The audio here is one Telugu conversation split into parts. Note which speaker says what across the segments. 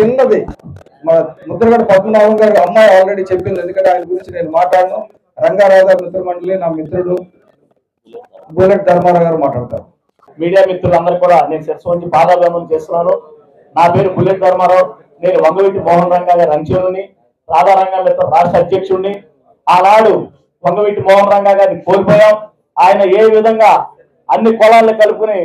Speaker 1: చిన్నది. మన ముద్రగడ పద్మనాభం గారి అమ్మాయి ఆల్రెడీ చెప్పింది. ఎందుకంటే ఆయన గురించి నేను మాట్లాడను. రంగారావు గారు మిత్ర మండలి నా మిత్రుడు బుల్లెట్ ధర్మారావు గారు మాట్లాడతారు.
Speaker 2: మీడియా మిత్రులందరూ కూడా నేను శిరస్సు నుంచి పాదాభివందనం చేస్తున్నాను. నా పేరు బుల్లెట్ ధర్మారావు. నేను వంగవీటి మోహన్ రంగా గారి అంచుని రాధారంగా రాష్ట్ర అధ్యక్షుడిని. ఆనాడు వంగవీటి మోహన్ రంగా గారిని కోల్పోయాం. ఆయన ఏ విధంగా అన్ని కులాలను కలుపుకుని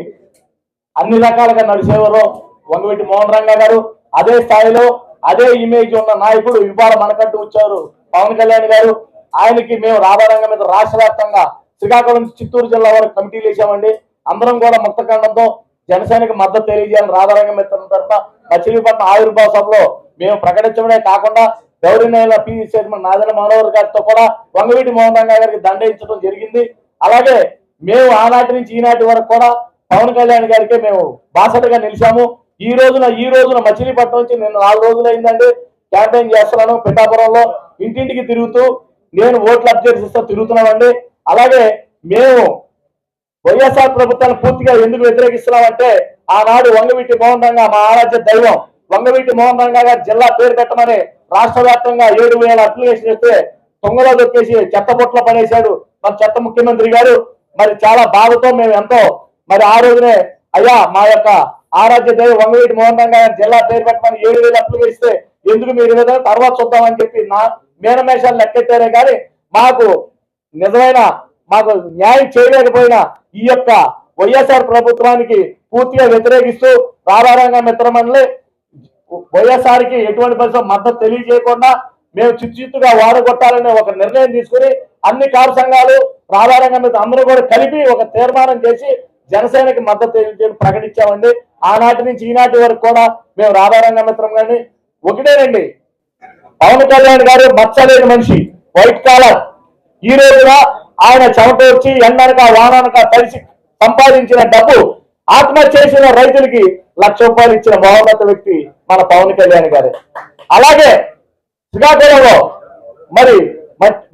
Speaker 2: అన్ని రకాలుగా నడిచేవారు వంగవీటి మోహన్ రంగా గారు. అదే స్థాయిలో అదే ఇమేజ్ ఉన్న నాయకుడు ఇవాళ మనకంటూ వచ్చారు. పవన్ కళ్యాణ్ గారు ఆయనకి మేము రాధారంగం మీద రాష్ట్ర వ్యాప్తంగా శ్రీకాకుళం చిత్తూరు జిల్లా వరకు కమిటీలు వేసామండి అందరం కూడా ముక్తఖండంతో జనసేనకి మద్దతు తెలియజేయాలని రాధారంగం మిత్రం తరఫున మచిలీపట్నం ఆవిర్భావ సభలో మేము ప్రకటించడమే కాకుండా గౌరీనేల పి. చైర్మన్ నాదన మనోహర్ గారితో కూడా వంగవీటి మోహన్ రంగా గారికి దండయించడం జరిగింది. అలాగే మేము ఆనాటి నుంచి ఈనాటి వరకు కూడా పవన్ కళ్యాణ్ గారికి మేము బాసటగా నిలిచాము. ఈ రోజున ఈ రోజున మచిలీపట్నం నుంచి నేను నాలుగు రోజులు అయిందండి. క్యాంపెయిన్ చేస్తున్నాను. పిఠాపురంలో ఇంటింటికి తిరుగుతూ నేను ఓట్లు అభ్యర్థిస్తూ తిరుగుతున్నామండి. అలాగే మేము వైఎస్ఆర్ ప్రభుత్వాన్ని పూర్తిగా ఎందుకు వ్యతిరేకిస్తున్నామంటే ఆనాడు వంగవీటి మోహన్ రంగా మా ఆరాధ్య దైవం వంగవీటి మోహన్ రంగా గారు జిల్లా పేరు పెట్టమని రాష్ట్ర వ్యాప్తంగా ఏడు వేల అప్లికేషన్ ఇస్తే తొంగలో దొక్కేసి చెత్త పొట్ల పడేశాడు మన చెత్త ముఖ్యమంత్రి గారు. మరి చాలా బాధతో మేము ఎంతో మరి ఆ రోజునే అయ్యా మా యొక్క ఆరాధ్య దైవం వంగవీటి మోహన్ రంగ జిల్లా పేరు పెట్టమని ఏడు వేలు అప్లికేషన్ ఇస్తే ఎందుకు మీరు ఈ తర్వాత చూద్దామని చెప్పి నా మేనమేషాలు లెక్కెట్టారే కానీ మాకు నిజమైన మాకు న్యాయం చేయలేకపోయినా ఈ యొక్క వైఎస్ఆర్ ప్రభుత్వానికి పూర్తిగా వ్యతిరేకిస్తూ రాధారంగ మిత్రమండలి వైఎస్ఆర్కి ఎటువంటి పరిస్థితి మద్దతు తెలియజేయకుండా మేము చిచ్చుగా వాడగొట్టాలనే ఒక నిర్ణయం తీసుకుని అన్ని కారు సంఘాలు రాధారంగ మిత్ర అందరూ కూడా కలిపి ఒక తీర్మానం చేసి జనసేనకి మద్దతు ప్రకటించామండి. ఆనాటి నుంచి ఈనాటి వరకు కూడా మేము రాధారంగ మిత్రం కానీ ఒకటేనండి పవన్ కళ్యాణ్ గారు మచ్చలేని మనిషి వైట్ కాలర్. ఈ రోజున ఆయన చెమట వచ్చి ఎండనక వాననక కలిసి సంపాదించిన డబ్బు ఆత్మహత్య చేసిన రైతులకి లక్ష రూపాయలు ఇచ్చిన మహోన్నత వ్యక్తి మన పవన్ కళ్యాణ్ గారు. అలాగే శ్రీకాకుళంలో మరి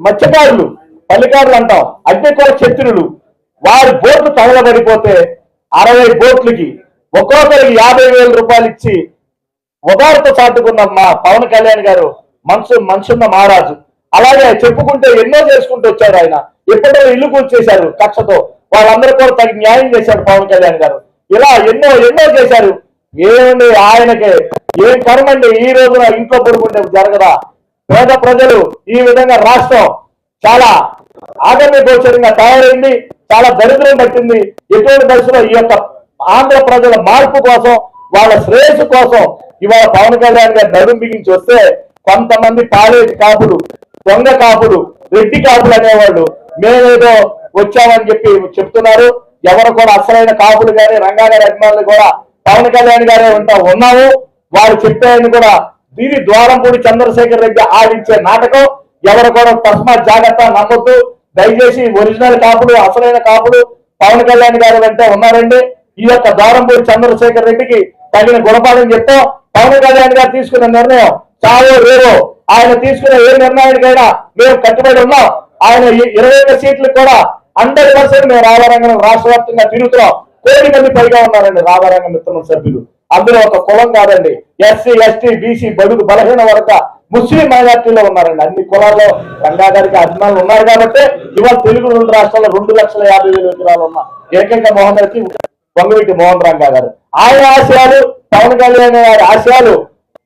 Speaker 2: మత్స్యకారులు పల్లికారులు అంటాం అగ్నికుల క్షత్రులు వారి బోట్లు తగలబడిపోతే అరవై బోట్లకి ఒక్కొక్కరికి యాభై వేల రూపాయలు ఇచ్చి ఉదారత చాటుకున్న మా పవన్ కళ్యాణ్ గారు మనసు మనసున్న మహారాజు. అలాగే చెప్పుకుంటే ఎన్నో చేసుకుంటూ వచ్చారు ఆయన. ఎప్పుడో ఇల్లు కూల్చేశారు కక్షతో. వాళ్ళందరూ కూడా తగిన న్యాయం చేశారు పవన్ కళ్యాణ్ గారు. ఇలా ఎన్నో ఎన్నో చేశారు. ఏమండి ఆయనకి? ఏం కర్మండి ఈ రోజున ఇంట్లో పడుకుంటే జరగదా? పేద ప్రజలు ఈ విధంగా రాష్ట్రం చాలా ఆగమ్య గోచరంగా తయారైంది. చాలా దరిద్రం పట్టింది. ఎటువంటి దశలో ఈ యొక్క ఆంధ్ర ప్రజల మార్పు కోసం వాళ్ళ శ్రేయస్సు కోసం ఇవాళ పవన్ కళ్యాణ్ గారు నడుం బిగించి వస్తే కొంతమంది కాలేజీ కాపులు దొంగ కాపులు రెడ్డి కాపులు అనేవాళ్ళు మేమేదో వచ్చామని చెప్పి చెప్తున్నారు. ఎవరు కూడా అసలైన కాపులు కానీ రంగా అభిమానులు కూడా పవన్ కళ్యాణ్ గారే ఉంటా ఉన్నాము. వారు చెప్పారని కూడా దీని ద్వారంపూడి చంద్రశేఖర్ రెడ్డి ఆడించే నాటకం. ఎవరు కూడా తస్మాత్ జాగ్రత్త నమ్మొద్దు. దయచేసి ఒరిజినల్ కాపులు అసలైన కాపులు పవన్ కళ్యాణ్ గారు వెంట ఉన్నారండి. ఈ యొక్క ద్వారంపూడి చంద్రశేఖర్ రెడ్డికి తగిన గుణపాఠం చెప్తాం పవన్ కళ్యాణ్ గారు తీసుకున్న నిర్ణయం చావో వేరో ఆయన తీసుకున్న ఏ నిర్ణయానికైనా మేము కట్టుబడి ఉన్నాం. ఆయన ఇరవై ఒక్క సీట్లు కూడా హండ్రెడ్ పర్సెంట్ మేము రాబారంగం రాష్ట్ర వ్యాప్తంగా తిరుగుతున్నాం. కోటి మంది పైగా ఉన్నారండి రాబారంగం మిత్రుల సభ్యులు. అందులో ఒక కులం కాదండి. ఎస్సీ ఎస్టీ బీసీ బడుగు బలహీన వర్గ ముస్లిం మైనార్టీలో ఉన్నారండి. అన్ని కులాల్లో రంగా గారికి అభిమానులు ఉన్నారు కాబట్టి ఇవాళ తెలుగు రెండు రాష్ట్రాల్లో రెండు లక్షల యాభై వేల విగ్రహాలు ఉన్న ఏకైక మోహన్ గారికి వంగవీటి మోహన్ రంగా గారు. ఆయన ఆశయాలు పవన్ కళ్యాణ్ గారి ఆశయాలు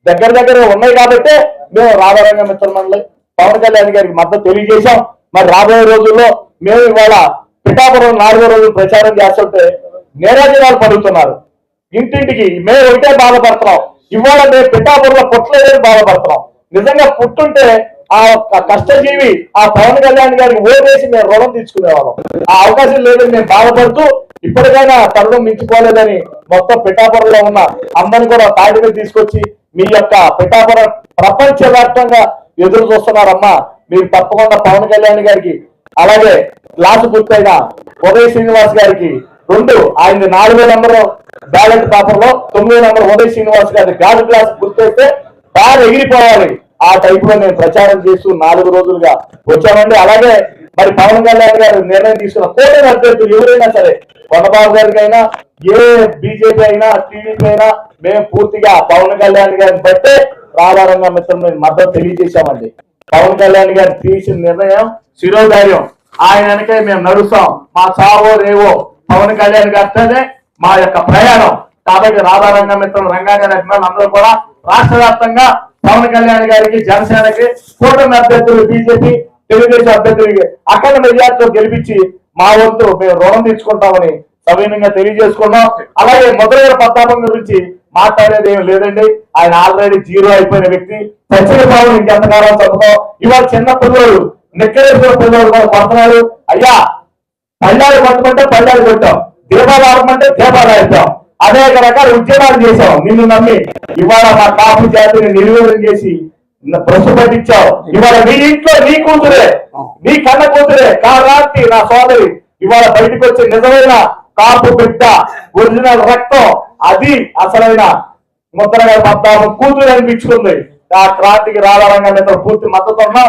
Speaker 2: దగ్గర దగ్గర ఉన్నాయి కాబట్టి మేము రాఘవరంగ మిత్రమండలి పవన్ కళ్యాణ్ గారికి మద్దతు తెలియజేశాం. మరి రాబోయే రోజుల్లో మేము ఇవాళ పిఠాపురం నాలుగో రోజు ప్రచారం చేస్తుంటే నేరాజనాలు పడుతున్నారు. ఇంటింటికి మేము ఒకటే బాధపడుతున్నాం. ఇవాళ మేము పిఠాపురంలో పుట్టలేదని బాధపడుతున్నాం. నిజంగా పుట్టుంటే ఆ కష్టజీవి ఆ పవన్ కళ్యాణ్ గారికి ఓటేసి మేము రుణం తీసుకునేవాళ్ళం. ఆ అవకాశం లేదని మేము బాధపడుతూ ఇప్పటికైనా తరుణం మించిపోలేదని మొత్తం పిఠాపురంలో ఉన్న అందరిని కూడా తాటి మీద తీసుకొచ్చి మీ యొక్క పిఠాపురం ప్రపంచ వ్యాప్తంగా ఎదురు చూస్తున్నారమ్మా. మీరు తప్పకుండా పవన్ కళ్యాణ్ గారికి అలాగే క్లాసు పూర్తయిన ఉదయ్ శ్రీనివాస్ గారికి రెండు ఆయన నాలుగో నంబర్ బ్యాలెట్ పేపర్లో తొమ్మిదో నంబర్ ఉదయ్ శ్రీనివాస్ గారి గాజు గ్లాస్ గుర్తొస్తే బాగా ఎగిరిపోవాలి. ఆ టైప్లో నేను ప్రచారం చేస్తూ నాలుగు రోజులుగా వచ్చామండి. అలాగే మరి పవన్ కళ్యాణ్ గారు నిర్ణయం తీసుకున్న కోటమి అభ్యర్థులు ఎవరైనా సరే కొండబాబు గారికి అయినా ఏ బీజేపీ అయినా టీడీపీ అయినా మేము పూర్తిగా పవన్ కళ్యాణ్ గారిని బట్టే రాధారంగ మిత్రం మద్దతు తెలియజేశామండి. పవన్ కళ్యాణ్ గారు తీసిన నిర్ణయం శిరోధార్యం. ఆయన వెనకే మేము నడుస్తాం. మా సావో రేవో పవన్ కళ్యాణ్ గారితోనే మా యొక్క ప్రయాణం. కాబట్టి రాధారంగ మిత్రులు రంగారెడ్డి అభిమానులు అందరూ కూడా రాష్ట్ర వ్యాప్తంగా పవన్ కళ్యాణ్ గారికి జనసేనకి కూటమి అభ్యర్థులు బీజేపీ తెలుగుదేశం అభ్యర్థులకి అఖండ మెజార్టీతో గెలిపించి మా వంతు మేము రుణం తీసుకుంటామని సవినయంగా తెలియజేసుకున్నాం. అలాగే మొదలైన పతాపం గురించి మాట్లాడేది ఏం లేదండి. ఆయన ఆల్రెడీ జీరో అయిపోయిన వ్యక్తి. చచ్చిన పావులు ఇంకెంతకాలం చదువుతాం? ఇవాళ చిన్న పిల్లలు నెక్కలేసిన పిల్లలు కూడా పడుతున్నారు అయ్యా పళ్ళాలు కొట్టమంటే పళ్ళాలు కొట్టాం. దీపాలు ఆడమంటే దీపాలు ఆడతాం అనేక రకాల ఉద్యమాలు చేశాం. నిన్ను నమ్మి ఇవాళ మా కాపు జాతిని నిర్వీర్యం చేసి బ్రష్ ఇవాళ నీ ఇంట్లో నీ కూతురే నీ కన్న కూతురే. కారాంతి నా సోదరి ఇవాళ బయటకు వచ్చే నిజమైన కాపు బిడ్డ ఒరిజినల్ రక్తం అది అసలైన ముద్రగా పద్దాము కూతురు అనిపించుకుంది. ఆ క్రాంతికి రాధారంగా పూర్తి మద్దతు ఉన్నాం